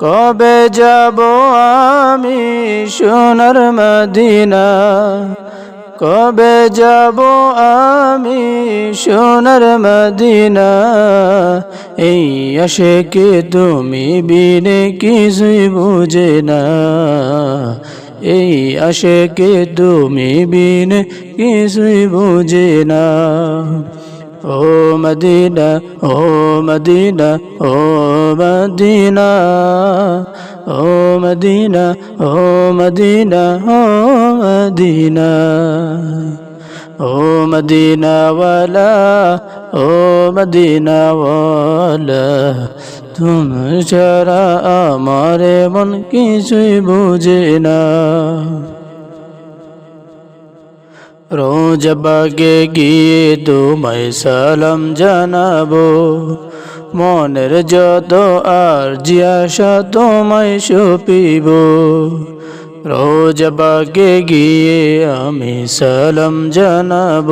কবে যাব আমি সোনার মদিনা? কবে যাব আমি সোনার মদিনা? এই আসে কে তুমি বিনে কিছুই বুঝে না। এই আসে কে তুমি বিনে কিছুই বুঝে না। ও মদিনা ও মদিনা ও মদিনা ও মদিনা ও মদিনা ও মদিনা, ও মদিনাওয়ালা ও মদিনাওয়ালা তুমি ছাড়া আমার মন কিছুই বুঝে না। রোজ বাগে গিয়ে তোমায় সালাম জানাব। মনের যত আর জিয়াসা তোমায় সপিব। রোজ বাগে গিয়ে আমি সালাম জানাব।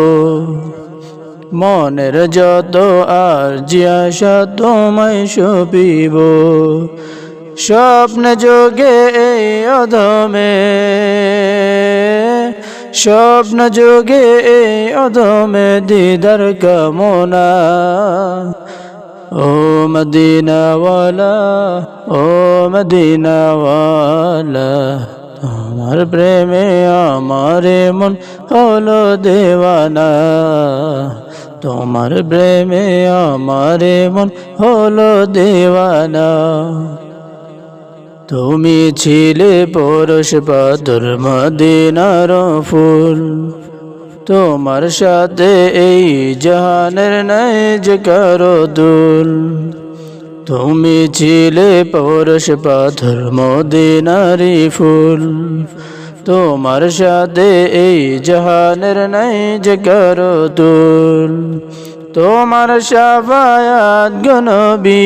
মনের যত আর জিয়াসা তোমায় সপিব। স্বপ্ন যোগে এই অধমে স্বপ্ন যোগে অধমে দিদার কামনা। ও মদিনাওয়ালা ও মদিনাওয়ালা তোমার প্রেমে আমারে মন হলো দেওয়ানা। তোমার প্রেমে আমারে মন হলো দেওয়ানা। তুমি ছিলে পরশ পাথর মদিনার ফুল। তোমার সাথে এই জাহানের নাই যে কারও দুল। তুমি ছিলে পরশ পাথর মদিনারি ফুল। তোমার সাথে এই জাহানের নাই যে কারও দুল। তোমার সাফায়াত গনবী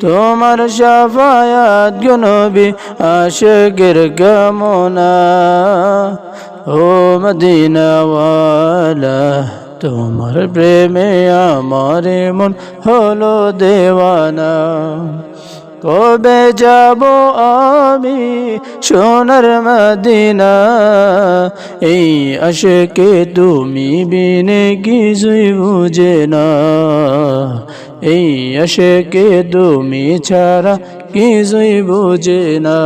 তোমার সাফায়াত গনবী আশকের কামনা। ও মদিনাওয়ালা, তোমার প্রেমে আমার মন হলো দেওয়ানা। কবে যাব আমি সোনার মদিনা? এই আশকে তুমি বিনে কিছুই বুঝে না। এই আশেকে তুমি ছাড়া কিছুই বুঝে না।